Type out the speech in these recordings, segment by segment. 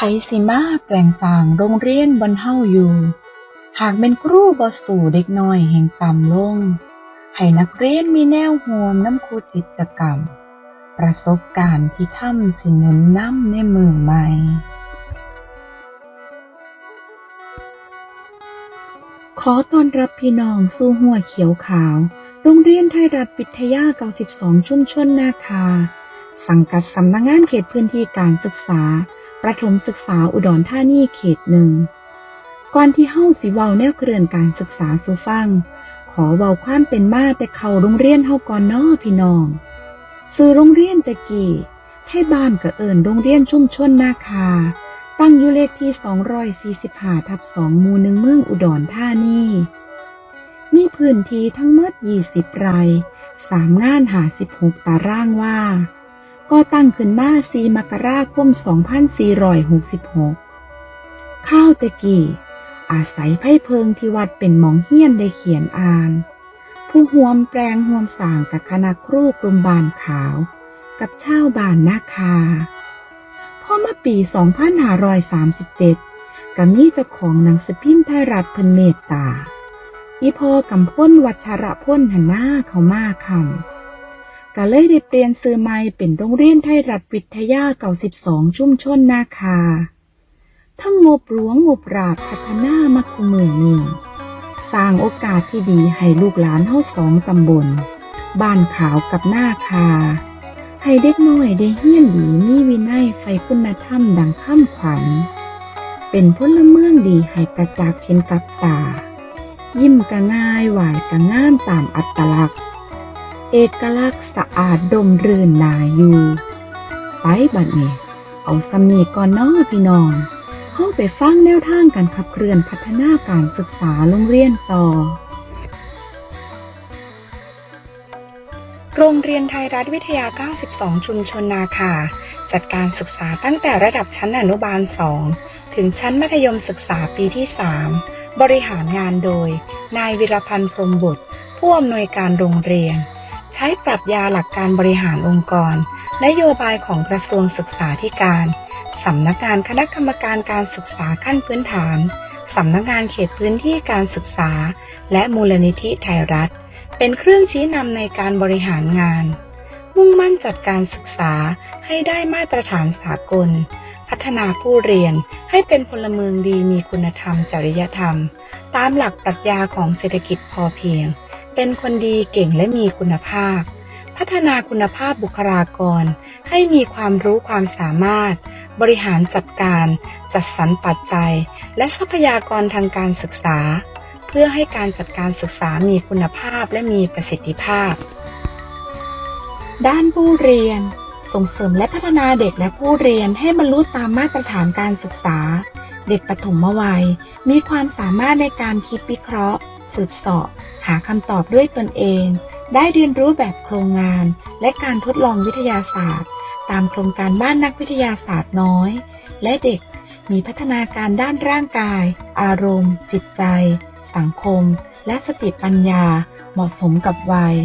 ไผสิมาแปลงสร้างโรงเรียนบนเฮาอยู่ หากแม่นครูบ่สู่เด็กน้อยแห่งต่ำลง ให้นักเรียนมีแนวร่วมนำครูกิจกรรม ประสบการณ์ที่ทำสินุนน้ำในมือใหม่ขอต้อนรับพี่น้องสู่หัวเขียวขาว โรงเรียนไทยรัฐวิทยา 92 ชุมชนนาคา สังกัดสำนักงานเขตพื้นที่การศึกษา ประถมศึกษาอุดรธานีเขตหนึ่ง ก่อนที่เฮ้าสิเว้าแนวเกลื่อนการศึกษาสู่ฟัง ขอเว้าความเป็นมาแต่เขาโรงเรียนเฮาก่อนนาะพี่น้องซื้อโรงเรียนตะกี้ให้บ้านก็เอิ้นโรงเรียนชุ่มชนนาคา ตั้งอยู่เลขที่ 245 ทับ2หมู่หนึ่งเมืองอุดรธานีมีพื้นที่ทั้งหมด 20 ไร่สามงาน56ตารางว่า ก็ตั้งขึ้นมา4มกราคม 2466 ข้าวตะกี้ อาศัยไพ่เพิงที่วัดเป็นหมองเฮียนได้เขียนอ่าน ผู้ห่วมแปลงห่วมสางกับคณะครูกลุ่มบานขาว กับชาวบานนาคาพอมาปี 2537ก็มีเจ้าของหนังสือพิมพ์ไทยรัฐเพิ่นเมตตาอีพอกำพ้นวัชระพ้นหันหน้าเขามาคำ ก็เลยได้เปลี่ยนซื้อใหม่เป็นโรงเรียนไทยรัฐวิทยา92ชุมชนนาคา ทั้งงบหลวงงบราชพัฒนามาคุเมืองนี้สร้างโอกาสที่ดีให้ลูกหลานเฮาสองตำบล บ้านขาวกับหน้าคา ให้เด็กน้อยได้เฮี้ยนดีมีวินัยใฝ่คุณธรรมดังข้ามขวัญ เป็นพลเมืองดีให้ประจักษ์เห็นกับตา ยิ้มกะง่ายหวายกะง่ามตามอัตลักษณ์ เอกลักษณ์สะอาดดมรื่นนาอยู่ ไปบัดนี้เอาสำนีก่อนน้อพี่น้องเข้าไปฟังแนวทางการขับเคลื่อนพัฒนาการศึกษาโรงเรียนต่อ โรงเรียนไทยรัฐวิทยา 92 ชุมชนนาคา จัดการศึกษาตั้งแต่ระดับชั้นอนุบาล 2 ถึงชั้นมัธยมศึกษาปีที่ 3 บริหารงานโดย นายวิรพันธ์พรมบุตร ผู้อำนวยการโรงเรียน ช้ปรัชญาหลักการบริหารองค์กร นโยบายของกระทรวงศึกษาธิการ สำนักงานคณะกรรมการการศึกษาขั้นพื้นฐาน สำนักงานเขตพื้นที่การศึกษา และมูลนิธิไทยรัฐ เป็นเครื่องชี้นำในการบริหารงาน มุ่งมั่นจัดการศึกษาให้ได้มาตรฐานสากล พัฒนาผู้เรียนให้เป็นพลเมืองดีมีคุณธรรมจริยธรรม ตามหลักปรัชญาของเศรษฐกิจพอเพียง เป็นคนดีเก่งและมีคุณภาพ พัฒนาคุณภาพบุคลากร ให้มีความรู้ความสามารถ บริหารจัดการ จัดสรรปัจจัย และทรัพยากรทางการศึกษา เพื่อให้การจัดการศึกษามีคุณภาพและมีประสิทธิภาพ ด้านผู้เรียน ส่งเสริมและพัฒนาเด็กและผู้เรียนให้บรรลุตามมาตรฐานการศึกษา เด็กปฐมวัย มีความสามารถในการคิดวิเคราะห์ สืบเสาะหาคำตอบด้วยตนเอง ได้เรียนรู้แบบโครงงาน และการทดลองวิทยาศาสตร์ ตามโครงการบ้านนักวิทยาศาสตร์น้อย และเด็กมีพัฒนาการด้านร่างกาย อารมณ์ จิตใจ สังคม และสติปัญญา เหมาะสมกับวัย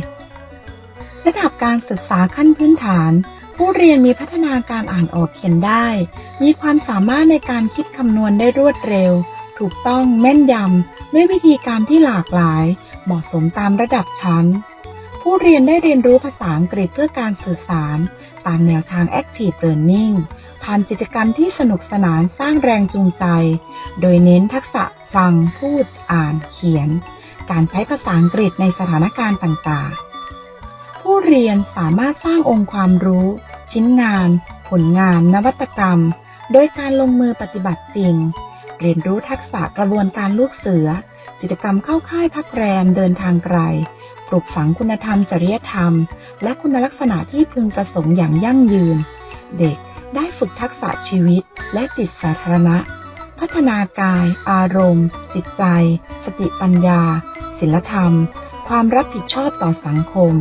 ระดับการศึกษาขั้นพื้นฐาน ผู้เรียนมีพัฒนาการอ่านออกเขียนได้ มีความสามารถในการคิดคำนวณได้รวดเร็ว ถูกต้องแม่นยำด้วยวิธีการที่หลากหลาย เหมาะสมตามระดับชั้น ผู้เรียนได้เรียนรู้ภาษาอังกฤษเพื่อการสื่อสาร ตามแนวทาง Active Learning ผ่านกิจกรรมที่สนุกสนานสร้างแรงจูงใจ โดยเน้นทักษะฟัง พูด อ่าน เขียน การใช้ภาษาอังกฤษในสถานการณ์ต่างๆ ผู้เรียนสามารถสร้างองค์ความรู้ ชิ้นงาน ผลงาน นวัตกรรม โดยการลงมือปฏิบัติจริง เรียนรู้ทักษะกระบวนการลูกเสือ กิจกรรมเข้าค่ายพักแรมเดินทางไกล ปลูกฝังคุณธรรมจริยธรรม และคุณลักษณะที่พึงประสงค์อย่างยั่งยืน เด็กได้ฝึกทักษะชีวิตและจิตสาธารณะ พัฒนากาย อารมณ์ จิตใจ สติปัญญา ศิลธรรม ความรับผิดชอบต่อสังคม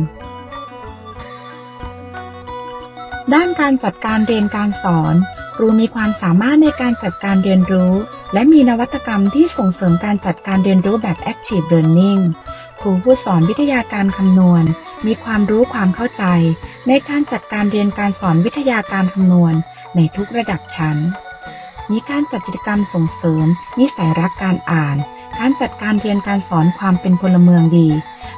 ด้านการจัดการเรียนการสอน ครูมีความสามารถในการจัดการเรียนรู้ และมีนวัตกรรมที่ส่งเสริมการจัดการเรียนรู้แบบ Active Learning ครูผู้สอนวิทยาการคำนวณ มีความรู้ความเข้าใจ ในการจัดการเรียนการสอนวิทยาการคำนวณ ในทุกระดับชั้น มีการจัดกิจกรรมส่งเสริม นิสัยรักการอ่าน การจัดการเรียนการสอนความเป็นพลเมืองดี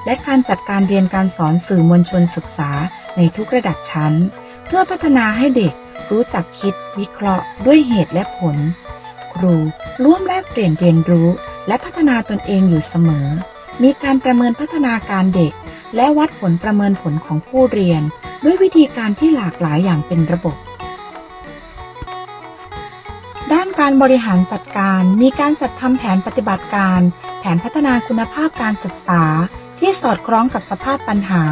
และการจัดการเรียนการสอนสื่อมวลชนศึกษาในทุกระดับชั้น เพื่อพัฒนาให้เด็กรู้จักคิด วิเคราะห์ ด้วยเหตุและผล ครู ร่วมแลกเปลี่ยนเรียนรู้ และพัฒนาตนเองอยู่เสมอ มีการประเมินพัฒนาการเด็ก และวัดผลประเมินผลของผู้เรียน ด้วยวิธีการที่หลากหลายอย่างเป็นระบบ ด้านการบริหารจัดการมีการจัดทำแผนปฏิบัติการ แผนพัฒนาคุณภาพการศึกษา ที่สอดคล้องกับสภาพปัญหา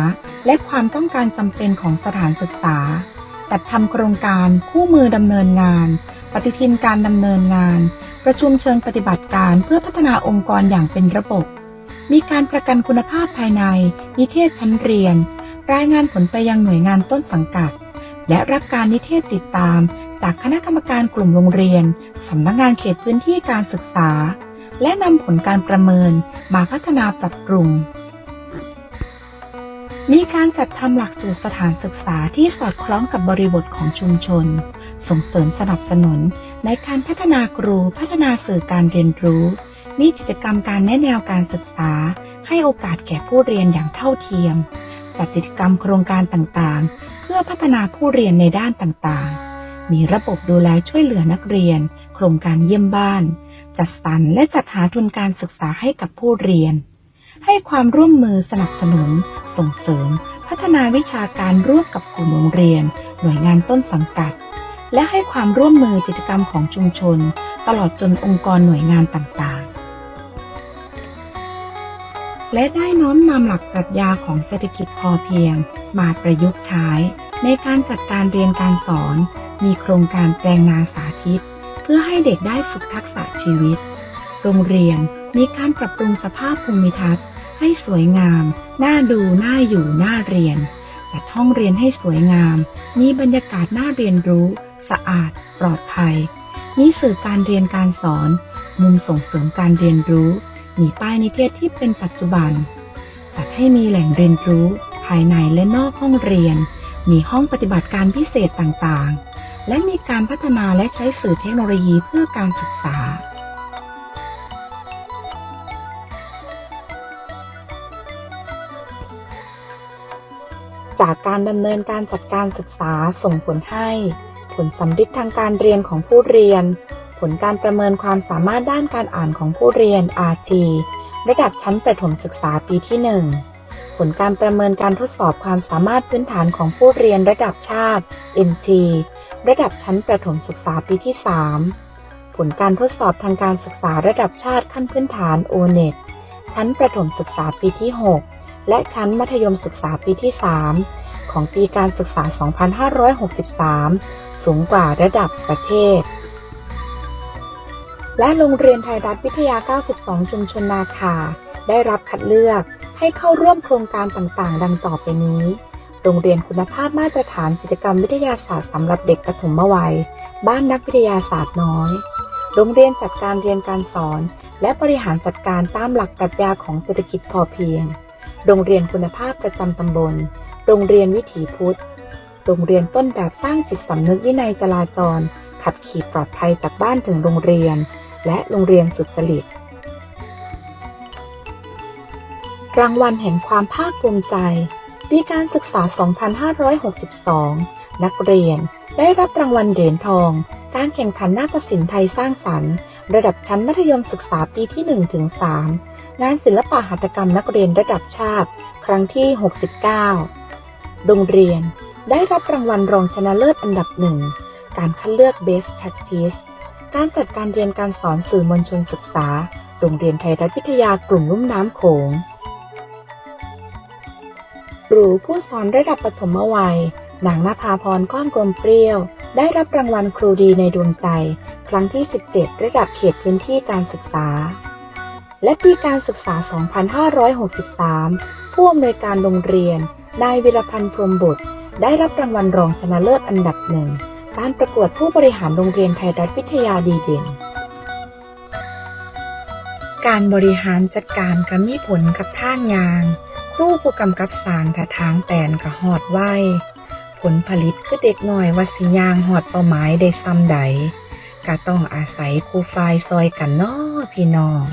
และความต้องการจำเป็นของสถานศึกษาจัดทำโครงการคู่มือดำเนินงาน ปฏิทินการดำเนินงาน ประชุมเชิงปฏิบัติการเพื่อพัฒนาองค์กรอย่างเป็นระบบ มีการประกันคุณภาพภายใน นิเทศชั้นเรียน รายงานผลไปยังหน่วยงานต้นสังกัด และรับการนิเทศติดตาม จากคณะกรรมการกลุ่มโรงเรียนสำนักงานเขตพื้นที่การศึกษา และนำผลการประเมินมาพัฒนาปรับปรุงมีการจัดทำหลักสูตรสถานศึกษาที่สอดคล้องกับบริบทของชุมชน ส่งเสริมสนับสนุน ในการพัฒนาครูพัฒนาสื่อการเรียนรู้ มีกิจกรรมการแนะแนวการศึกษา ให้โอกาสแก่ผู้เรียนอย่างเท่าเทียม จัดกิจกรรมโครงการต่างๆ เพื่อพัฒนาผู้เรียนในด้านต่างๆ มีระบบดูแลช่วยเหลือนักเรียน โครงการเยี่ยมบ้าน จัดสรรและจัดหาทุนการศึกษาให้กับผู้เรียน ให้ความร่วมมือสนับสนุน ส่งเสริมพัฒนาวิชาการร่วมกับกลุ่มโรงเรียน หน่วยงานต้นสังกัด และให้ความร่วมมือกิจกรรมของชุมชน ตลอดจนองค์กรหน่วยงานต่างๆ และได้น้อมนำหลักปรัชญาของเศรษฐกิจพอเพียง มาประยุกต์ใช้ ในการจัดการเรียนการสอน มีโครงการแปลงนาสาธิต เพื่อให้เด็กได้ฝึกทักษะชีวิต โรงเรียนมีการปรับปรุงสภาพภูมิทัศน์ให้สวยงาม น่าดู น่าอยู่ น่าเรียน จัดห้องเรียนให้สวยงาม มีบรรยากาศน่าเรียนรู้ สะอาด ปลอดภัย มีสื่อการเรียนการสอน มุมส่งเสริมการเรียนรู้ มีป้ายนิเทศที่เป็นปัจจุบัน จัดให้มีแหล่งเรียนรู้ ภายในและนอกห้องเรียน มีห้องปฏิบัติการพิเศษต่างๆ และมีการพัฒนาและใช้สื่อเทคโนโลยีเพื่อการศึกษาจากการดำเนินการจัดการศึกษาส่งผลให้ ผลสำลิดทางการเรียนของผู้เรียน ผลการประเมินความสามารถด้านการอ่านของผู้เรียน RT ระดับชั้นประถมศึกษาปีที่ 1 ผลการประเมินการทดสอบความสามารถพื้นฐานของผู้เรียนระดับชาติ NT ระดับชั้นประถมศึกษาปีที่ 3 ผลการทดสอบทางการศึกษาระดับชาติขั้นพื้นฐาน O-NET ชั้นประถมศึกษาปีที่ 6 และชั้นมัธยมศึกษาปีที่ 3 ของปีการศึกษา 2563 สูงกว่าระดับประเทศ และโรงเรียนไทยรัฐวิทยา 92 ชุมชนนาคา ได้รับคัดเลือกให้เข้าร่วมโครงการต่างๆ ดังต่อไปนี้ โรงเรียนคุณภาพมาตรฐานกิจกรรมวิทยาศาสตร์สำหรับเด็กปฐมวัย บ้านนักวิทยาศาสตร์น้อย โรงเรียนจัดการเรียนการสอน และบริหารจัดการตามหลักปรัชญาของเศรษฐกิจพอเพียง โรงเรียนคุณภาพประจำตำบล โรงเรียนวิถีพุทธ โรงเรียนต้นแบบสร้างจิตสำนึกวินัยจราจร ขับขี่ปลอดภัยจากบ้านถึงโรงเรียน และโรงเรียนสุดจริต รางวัลแห่งความภาคภูมิใจปีการศึกษา 2562 นักเรียนได้รับรางวัลเหรียญทอง การแข่งขันนาฏศิลป์ไทยสร้างสรรค์ ระดับชั้นมัธยมศึกษาปีที่1ถึง3งานศิลปะหัตถกรรมนักเรียนระดับชาติ ครั้งที่ 69 โรงเรียน ได้รับรางวัลรองชนะเลิศอันดับหนึ่ง การคัดเลือก Best Practice การจัดการเรียนการสอนสื่อมวลชนศึกษา โรงเรียนไทยรัฐวิทยากลุ่มลุ่มน้ำโขงครูผู้สอนระดับปฐมวัย นางนภาพรก้อนกลมเปรี้ยว ได้รับรางวัลครูดีในดวงใจ ครั้งที่ 17 ระดับเขตพื้นที่การศึกษา และปีการศึกษา 2563 ผู้อำนวยการโรงเรียน นายวิรพันธ์พรมบุตร ได้รับรางวัลรองชนะเลิศอันดับหนึ่ง การประกวดผู้บริหารโรงเรียนไทยรัฐวิทยาดีเด่น การบริหารจัดการก็มีผลกับท่างยาง ครูผู้กำกับสารถ้าทางแตนก็หอดไว้ผลผลิตคือเด็กหน้อยว่าสิยางหอดเป้าหมายได้ซ้ำใดก็ต้องอาศัยครูฝ่ายซอยกันนาะพี่น้อง